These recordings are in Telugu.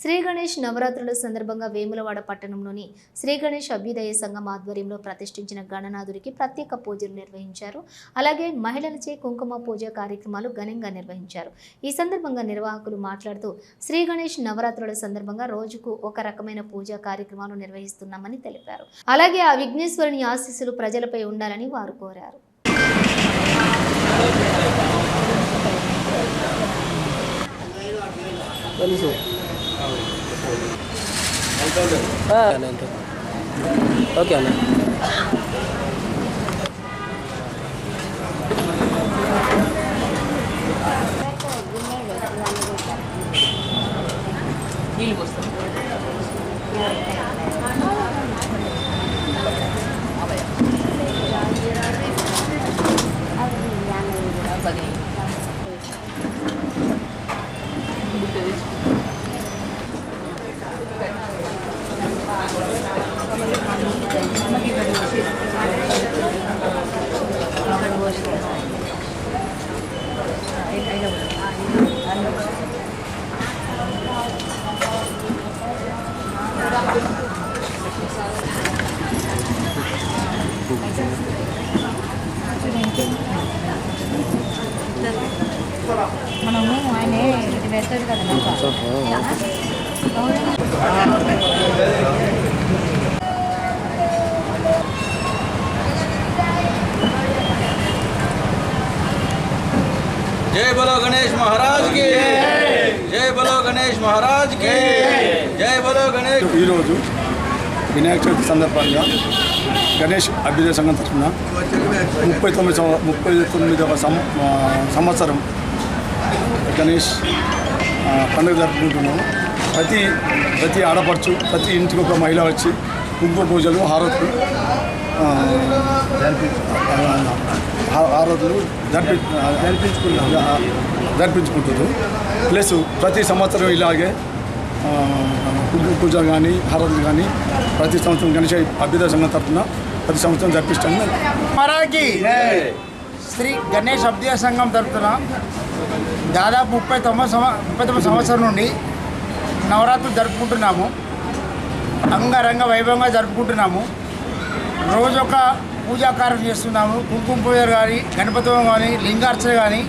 శ్రీ గణేష్ నవరాత్రుల సందర్భంగా వేములవాడ పట్టణంలోని శ్రీ గణేష్ అభ్యుదయ సంఘం ఆధ్వర్యంలో ప్రతిష్ఠించిన గణనాథుడికి ప్రత్యేక పూజలు నిర్వహించారు. అలాగే మహిళలచే కుంకుమ పూజ కార్యక్రమాలు ఘనంగా నిర్వహించారు. ఈ సందర్భంగా నిర్వాహకులు మాట్లాడుతూ శ్రీ గణేష్ నవరాత్రుల సందర్భంగా రోజుకు ఒక రకమైన పూజా కార్యక్రమాలు నిర్వహిస్తున్నామని తెలిపారు. అలాగే ఆ విఘ్నేశ్వరుని ఆశీస్సులు ప్రజలపై ఉండాలని వారు కోరారు. తెలుసు. ఆ, అన్న, అంతే. ఓకే అన్న మనము ఆయన ఇది వేస్తాడు కదా జై బలో గణేష్ మహారాజ్కి జై. బలో గణేష్ మహారాజ్కి జై. బలో గణేష్. ఈరోజు వినాయక చవితి సందర్భంగా గణేష్ అభ్యుదయ సంఘం తరఫున ముప్పై తొమ్మిది ముప్పై తొమ్మిదవ సంవత్సరం గణేష్ పండుగ జరుపుకుంటున్నాము. ప్రతి ప్రతి ఆడపడుచు ప్రతి ఇంటికి ఒక మహిళ వచ్చి కుంకుమ పూజలు హారతులు హారతులు జరిపి జరిపించుకుంటారు జరిపించుకుంటారు ప్లస్ ప్రతి సంవత్సరం ఇలాగే కుంకుమ పూజ కానీ హారతులు కానీ ప్రతి సంవత్సరం గణేష్ అభ్యుదయ సంఘం తరఫున ప్రతి సంవత్సరం జరిపిస్తాను మరాఠీ! శ్రీ గణేష్ అభ్యాస సంఘం తరఫున దాదాపు ముప్పై తొమ్మిది సంవ ముప్పై తొమ్మిది సంవత్సరం నుండి నవరాత్రులు జరుపుకుంటున్నాము. అంగరంగ వైభవంగా జరుపుకుంటున్నాము. రోజు ఒక పూజా కార్యం చేస్తున్నాము. కుంకుమ పూజ కానీ గణపతి కానీ లింగార్చన కానీ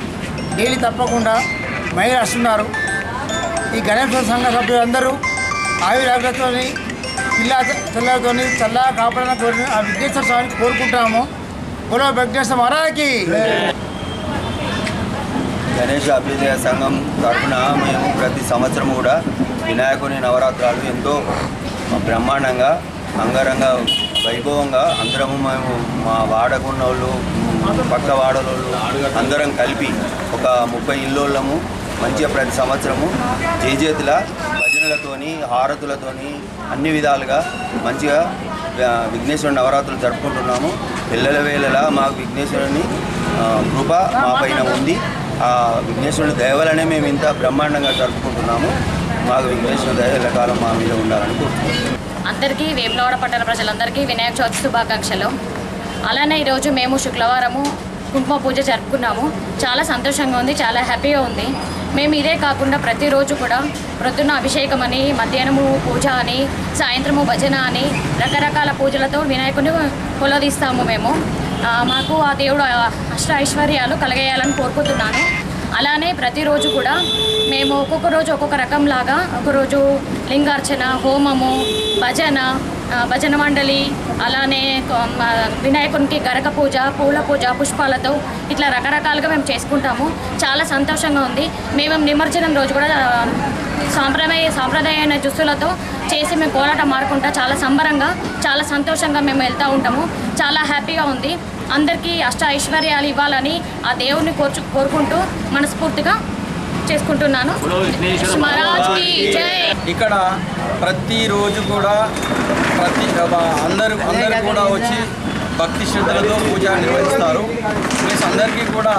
డైలీ తప్పకుండా మహిళలు వస్తున్నారు. ఈ గణేష్ సంఘ సభ్యులందరూ ఆయురాగ్రతో పిల్ల చెల్లెలతో చల్లగా కాపాడాలని కోరి ఆ విఘ్నేశ్వర స్వామిని కోరుకుంటాము బులో విఘ్నేశ్వర మహారాజుకి గణేష్ అభ్యుదయ సంఘం తరఫున మేము ప్రతి సంవత్సరం కూడా వినాయకుని నవరాత్రాలు ఎంతో బ్రహ్మాండంగా అంగరంగ వైభవంగా అందరము మేము మా వాడకున్న వాళ్ళు పక్క వాడలోళ్ళు అందరం కలిపి ఒక ముప్పై ఇల్లోళ్ళము మంచిగా ప్రతి సంవత్సరము జయజేతుల భజనలతోని హారతులతోని అన్ని విధాలుగా మంచిగా విఘ్నేశ్వరుని నవరాత్రులు జరుపుకుంటున్నాము. పిల్లల వేళలా మాకు విఘ్నేశ్వరుని కృప మా పైన ఉంది. ఆ విఘ్నేశ్వరుని దయవలనే మేము ఇంత బ్రహ్మాండంగా జరుపుకుంటున్నాము. మాకు విఘ్నేశ్వరుని దయ కాలం మా మీద ఉండాలని కోరుకుంటున్నాము. అందరికీ వేములవాడ పట్టణ ప్రజలందరికీ వినాయక చవితి శుభాకాంక్షలు. అలానే ఈరోజు మేము శుక్రవారము కుంకుమ పూజ జరుపుకున్నాము. చాలా సంతోషంగా ఉంది చాలా హ్యాపీగా ఉంది. మేము ఇదే కాకుండా ప్రతిరోజు కూడా ప్రొద్దున అభిషేకం అని మధ్యాహ్నము పూజ అని సాయంత్రము భజన అని రకరకాల పూజలతో వినాయకుని కొలదీస్తాము మేము. మాకు ఆ దేవుడు అష్ట ఐశ్వర్యాలు కలగేయాలని కోరుకుంటున్నాను. అలానే ప్రతిరోజు కూడా మేము ఒక్కొక్క రోజు ఒక్కొక్క రకంలాగా ఒకరోజు లింగార్చన హోమము భజన భజన మండలి అలానే వినాయకునికి గరక పూజ పూల పూజ పుష్పాలతో ఇట్లా రకరకాలుగా మేము చేసుకుంటాము. చాలా సంతోషంగా ఉంది. మేము నిమజ్జనం రోజు కూడా సాంప్రదాయ సాంప్రదాయమైన దుస్తులతో చేసి మేము పోరాటం మారుకుంటా చాలా సంబరంగా చాలా సంతోషంగా మేము వెళ్తూ ఉంటాము. చాలా హ్యాపీగా ఉంది. అందరికీ అష్ట ఐశ్వర్యాలు ఇవ్వాలని ఆ దేవుణ్ణి కోర్చు కోరుకుంటూ మనస్ఫూర్తిగా చేసుకుంటున్నాను. ఇక్కడ ప్రతిరోజు కూడా ప్రతి అందరు అందరు కూడా వచ్చి భక్తి శ్రద్ధలతో పూజ నిర్వహిస్తారు. ప్లస్ అందరికీ కూడా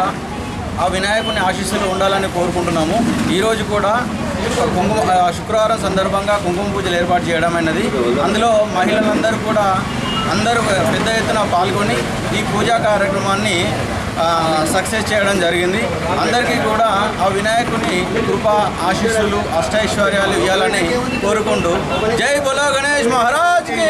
ఆ వినాయకుని ఆశీస్సులు ఉండాలని కోరుకుంటున్నాము. ఈరోజు కూడా కుంకుమ శుక్రవారం సందర్భంగా కుంకుమ పూజలు ఏర్పాటు చేయడమైనది అందులో మహిళలందరూ కూడా అందరూ పెద్ద ఎత్తున పాల్గొని ఈ పూజా కార్యక్రమాన్ని సక్సెస్ చేయడం జరిగింది. అందరికీ కూడా ఆ వినాయకుని కృప ఆశీస్సులు అష్టైశ్వర్యాలు ఇవ్వాలని కోరుకుంటూ జై బొలో గణేష్ మహారాజ్కి